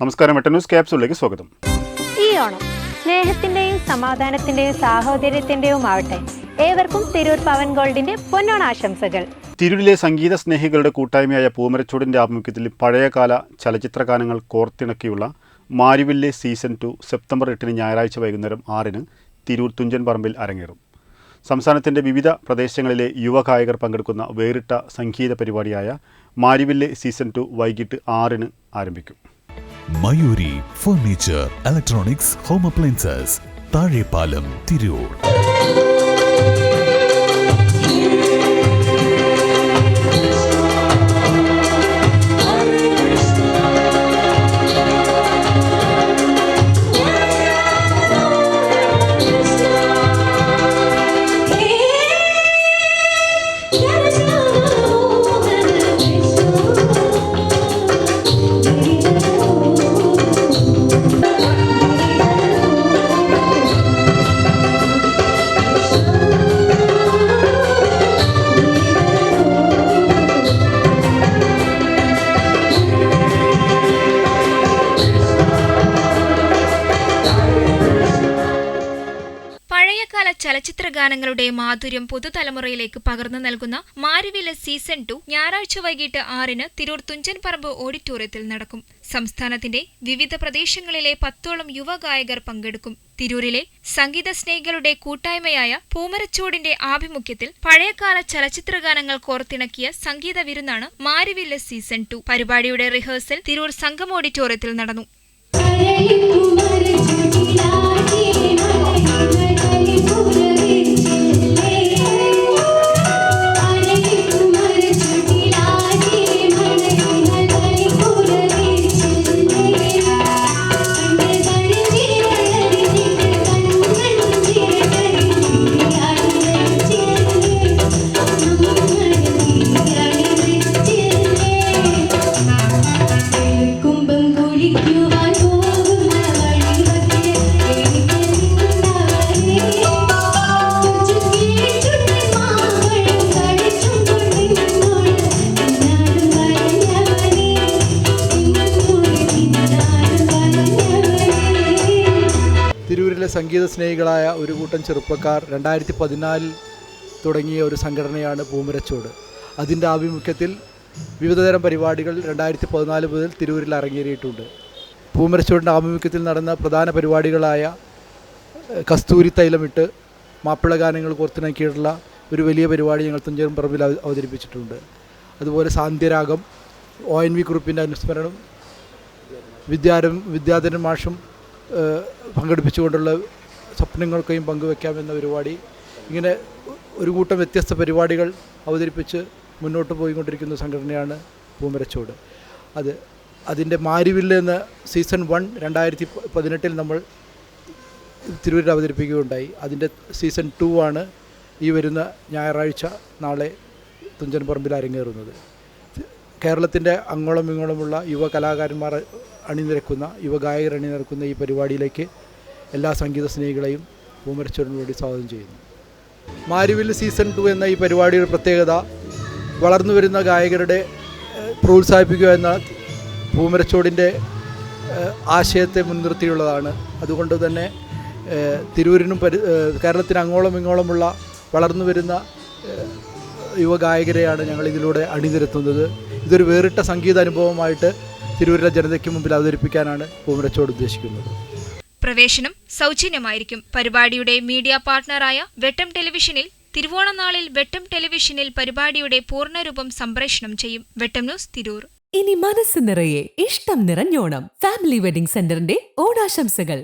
നമസ്കാരം എട്ട് ന്യൂസ് ക്യാപ്സിലേക്ക് സ്വാഗതം. ഈ ഓണം സ്നേഹത്തിന്റെയും സമാധാനത്തിന്റെയും സാഹോദര്യത്തിന്റെയും ആവട്ടെ ഏവർക്കും തിരൂർ പവൻ ഗോൾഡിന്റെ പൊന്നോണ ആശംസകൾ. തിരൂരിലെ സംഗീത സ്നേഹികളുടെ കൂട്ടായ്മയായ പൂമരച്ചൂടിന്റെ ആഭിമുഖ്യത്തിൽ പഴയകാല ചലച്ചിത്ര ഗാനങ്ങൾ കോർത്തിണക്കിയുള്ള മാരിവില്ലെ സീസൺ ടു സെപ്റ്റംബർ എട്ടിന് ഞായറാഴ്ച വൈകുന്നേരം ആറിന് തിരൂർ തുഞ്ചൻ പറമ്പിൽ അരങ്ങേറും. സംസ്ഥാനത്തിന്റെ വിവിധ പ്രദേശങ്ങളിലെ യുവഗായകർ പങ്കെടുക്കുന്ന വേറിട്ട സംഗീത പരിപാടിയായ മാരിവില്ലെ സീസൺ ടു വൈകിട്ട് ആറിന് ആരംഭിക്കും. Mayuri furniture electronics home appliances Thazhepalam Tirur. പഴയകാല ചലച്ചിത്ര ഗാനങ്ങളുടെ മാധുര്യം പുതുതലമുറയിലേക്ക് പകർന്നു നൽകുന്ന മാരുവില സീസൺ ടു ഞായറാഴ്ച വൈകിട്ട് ആറിന് തിരൂർ തുഞ്ചൻപറമ്പ് ഓഡിറ്റോറിയത്തിൽ നടക്കും. സംസ്ഥാനത്തിന്റെ വിവിധ പ്രദേശങ്ങളിലെ പത്തോളം യുവഗായകർ പങ്കെടുക്കും. തിരൂരിലെ സംഗീത സ്നേഹികളുടെ കൂട്ടായ്മയായ പൂമരച്ചോടിന്റെ ആഭിമുഖ്യത്തിൽ പഴയകാല ചലച്ചിത്ര ഗാനങ്ങൾ കോർത്തിണക്കിയ സംഗീത വിരുന്നാണ് മാരിവില്ല സീസൺ ടു. പരിപാടിയുടെ റിഹേഴ്സൽ തിരൂർ സംഘം ഓഡിറ്റോറിയത്തിൽ നടന്നു. സംഗീത സ്നേഹികളായ ഒരു കൂട്ടം ചെറുപ്പക്കാർ രണ്ടായിരത്തി പതിനാലിൽ തുടങ്ങിയ ഒരു സംഘടനയാണ് പൂമരച്ചോട്. അതിന്റെ ആഭിമുഖ്യത്തിൽ വിവിധതരം പരിപാടികൾ രണ്ടായിരത്തി പതിനാല് മുതൽ തിരൂരിൽ അരങ്ങേറിയിട്ടുണ്ട്. പൂമരച്ചോടിന്റെ ആഭിമുഖ്യത്തിൽ നടന്ന പ്രധാന പരിപാടികളായ കസ്തൂരി തൈലമിട്ട് മാപ്പിള ഗാനങ്ങൾ കോർത്തിണക്കിയിട്ടുള്ള ഒരു വലിയ പരിപാടി ഞങ്ങൾ തുഞ്ചേരും പറമ്പിൽ അവതരിപ്പിച്ചിട്ടുണ്ട്. അതുപോലെ സാന്ധ്യരാഗം ഒ എൻ വി കുറിപ്പിന്റെ അനുസ്മരണം വിദ്യാരം വിദ്യാധരൻ മാഷും പങ്കെടുപ്പിച്ചുകൊണ്ടുള്ള സ്വപ്നങ്ങൾക്കെയും പങ്കുവെക്കാമെന്ന പരിപാടി. ഇങ്ങനെ ഒരു കൂട്ടം വ്യത്യസ്ത പരിപാടികൾ അവതരിപ്പിച്ച് മുന്നോട്ട് പോയിക്കൊണ്ടിരിക്കുന്ന സംഘടനയാണ് പൂമരച്ചോട്. അത് അതിന്റെ മാരിവില്ല എന്ന സീസൺ വൺ രണ്ടായിരത്തി പതിനെട്ടിൽ നമ്മൾ തിരുവൂരിൽ അവതരിപ്പിക്കുകയുണ്ടായി. അതിന്റെ സീസൺ ടു ആണ് ഈ വരുന്ന ഞായറാഴ്ച നാളെ തുഞ്ചൻ പറമ്പിൽ അരങ്ങേറുന്നത്. കേരളത്തിന്റെ അങ്ങോളം ഇങ്ങോളമുള്ള യുവ കലാകാരന്മാർ അണിനിരക്കുന്ന യുവഗായകർ അണിനിരക്കുന്ന ഈ പരിപാടിയിലേക്ക് എല്ലാ സംഗീത സ്നേഹികളെയും പൂമരച്ചോടിന് വേണ്ടി സ്വാഗതം ചെയ്യുന്നു. മാരിവിൽ സീസൺ ടു എന്ന ഈ പരിപാടിയുടെ പ്രത്യേകത വളർന്നു വരുന്ന ഗായകരുടെ പ്രോത്സാഹിപ്പിക്കുക എന്ന പൂമരച്ചോടിന്റെ ഏഹ്, ആശയത്തെ മുൻനിർത്തിയുള്ളതാണ്. അതുകൊണ്ട് തന്നെ തിരൂരിനും പരി കേരളത്തിന് അങ്ങോളം ഇങ്ങോളമുള്ള വളർന്നു വരുന്ന യുവഗായകരെയാണ് ഞങ്ങൾ ഇതിലൂടെ അണിനിരത്തുന്നത്. ഇതൊരു വേറിട്ട സംഗീത അനുഭവമായിട്ട് തിരൂരിലെ ജനതയ്ക്ക് മുമ്പിൽ അവതരിപ്പിക്കാനാണ് പൂമരച്ചോട് ഉദ്ദേശിക്കുന്നത്. പ്രവേശനം സൗജന്യമായിരിക്കും. പരിപാടിയുടെ മീഡിയ പാർട്ണറായ വെട്ടം ടെലിവിഷനിൽ തിരുവോണനാളിൽ വെട്ടം ടെലിവിഷനിൽ പരിപാടിയുടെ പൂർണരൂപം സംപ്രേഷണം ചെയ്യും. വെട്ടം ന്യൂസ് തിരൂർ. ഇനി മനസ്സ് നിറയെ ഇഷ്ടം നിറഞ്ഞോണം. ഫാമിലി വെഡിംഗ് സെന്ററിന്റെ ഓണാശംസകൾ.